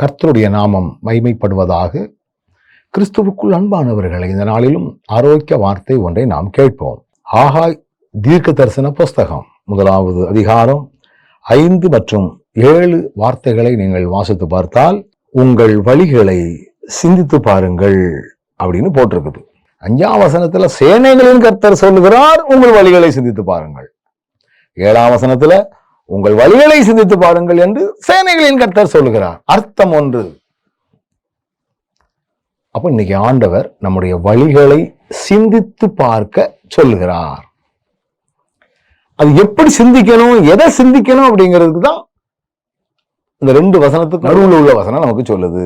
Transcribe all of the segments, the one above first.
கர்த்தருடைய நாமம் மைமைப்படுவதாக கிறிஸ்துவுக்குள் அன்பானவர்களை இந்த நாளிலும் ஆரோக்கிய வார்த்தை ஒன்றை நாம் கேட்போம். ஆகாய் தீர்க்க தரிசன புஸ்தகம் முதலாவது அதிகாரம் ஐந்து மற்றும் ஏழு வார்த்தைகளை நீங்கள் வாசித்து பார்த்தால் உங்கள் வழிகளை சிந்தித்து பாருங்கள் அப்படின்னு போட்டிருக்குது. அஞ்சாம் வசனத்துல சேனைகளின் கர்த்தர் சொல்லுகிறார் உங்கள் வழிகளை சிந்தித்து பாருங்கள். ஏழாம் வசனத்துல உங்கள் வழிகளை சிந்தித்து பாருங்கள் என்று சேனைகளின் கர்த்தர் சொல்லுகிறார். அர்த்தம் ஒன்று. அப்ப இன்னைக்கு ஆண்டவர் நம்முடைய வழிகளை சிந்தித்து பார்க்க சொல்லுகிறார். அது எப்படி சிந்திக்கணும் எதை சிந்திக்கணும் அப்படிங்கிறதுக்கு தான் இந்த ரெண்டு வசனத்துக்கு நடுவில் உள்ள வசனம் நமக்கு சொல்லுது.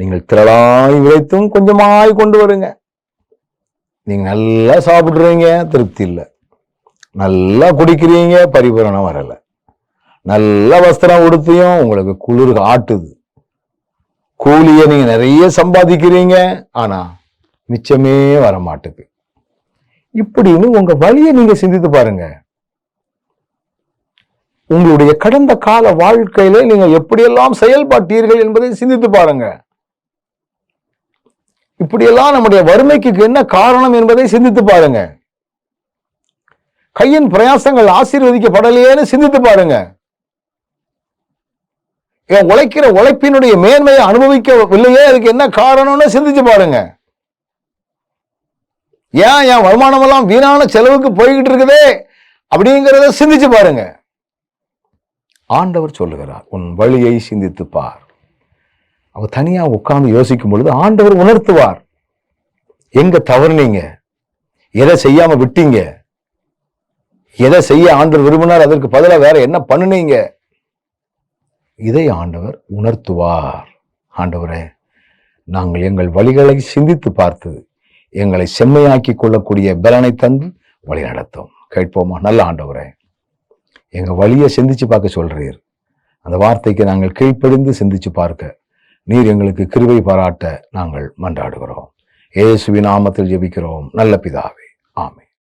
நீங்கள் திரளாய் விளைத்தும் கொஞ்சமாய் கொண்டு வருங்க. நீங்க நல்லா சாப்பிடுறீங்க திருப்தி இல்லை. நல்லா குடிக்கிறீங்க பரிபூரணம் வரலை. நல்ல வஸ்திரம் உடுத்தியும் உங்களுக்கு குளிர் ஆட்டுது கூலியை நீங்க நிறைய சம்பாதிக்கிறீங்க ஆனா மிச்சமே வர மாட்டுது இப்படின்னு உங்க வழியை நீங்க சிந்தித்து பாருங்க. உங்களுடைய கடந்த கால வாழ்க்கையில நீங்க எப்படியெல்லாம் செயல்பட்டீர்கள் என்பதை சிந்தித்து பாருங்க. இப்படியெல்லாம் நம்முடைய வறுமைக்கு என்ன காரணம் என்பதை சிந்தித்து பாருங்க. கையின் பிரயாசங்கள் ஆசீர்வதிக்கப்படலையேன்னு சிந்தித்து பாருங்க. என் உழைக்கிற உழைப்பினுடைய மேன்மையை அனுபவிக்கவில்லையே அதுக்கு என்ன காரணம்னு சிந்திச்சு பாருங்க. ஏன் என் வருமானம் எல்லாம் வீணான செலவுக்கு போய்கிட்டு இருக்குதே அப்படிங்கிறத சிந்திச்சு பாருங்க. ஆண்டவர் சொல்லுகிறார் உன் வழியை சிந்தித்து பார். அவ தனியா உட்கார்ந்து யோசிக்கும் பொழுது ஆண்டவர் உணர்த்துவார். எங்க தவறுனீங்க? எதை செய்யாம விட்டீங்க? எதை செய்ய ஆண்டவர் விரும்பினார் அதற்கு பதிலாக வேற என்ன பண்ணுனீங்க? இதை ஆண்டவர் உணர்த்துவார். ஆண்டவரே நாங்கள் எங்கள் வழிகளை சிந்தித்து பார்த்து எங்களை செம்மையாக்கி கொள்ளக்கூடிய பலனை தந்து வழி நடத்தும். கேட்போமா? நல்ல ஆண்டவரே எங்கள் வழியை சிந்திச்சு பார்க்க சொல்றீர். அந்த வார்த்தைக்கு நாங்கள் கீழ்ப்படிந்து சிந்திச்சு பார்க்க நீர் எங்களுக்கு கிருவை பாராட்ட நாங்கள் மன்றாடுகிறோம். ஏசுவி நாமத்தில் ஜெபிக்கிறோம். நல்ல பிதாவே. ஆமை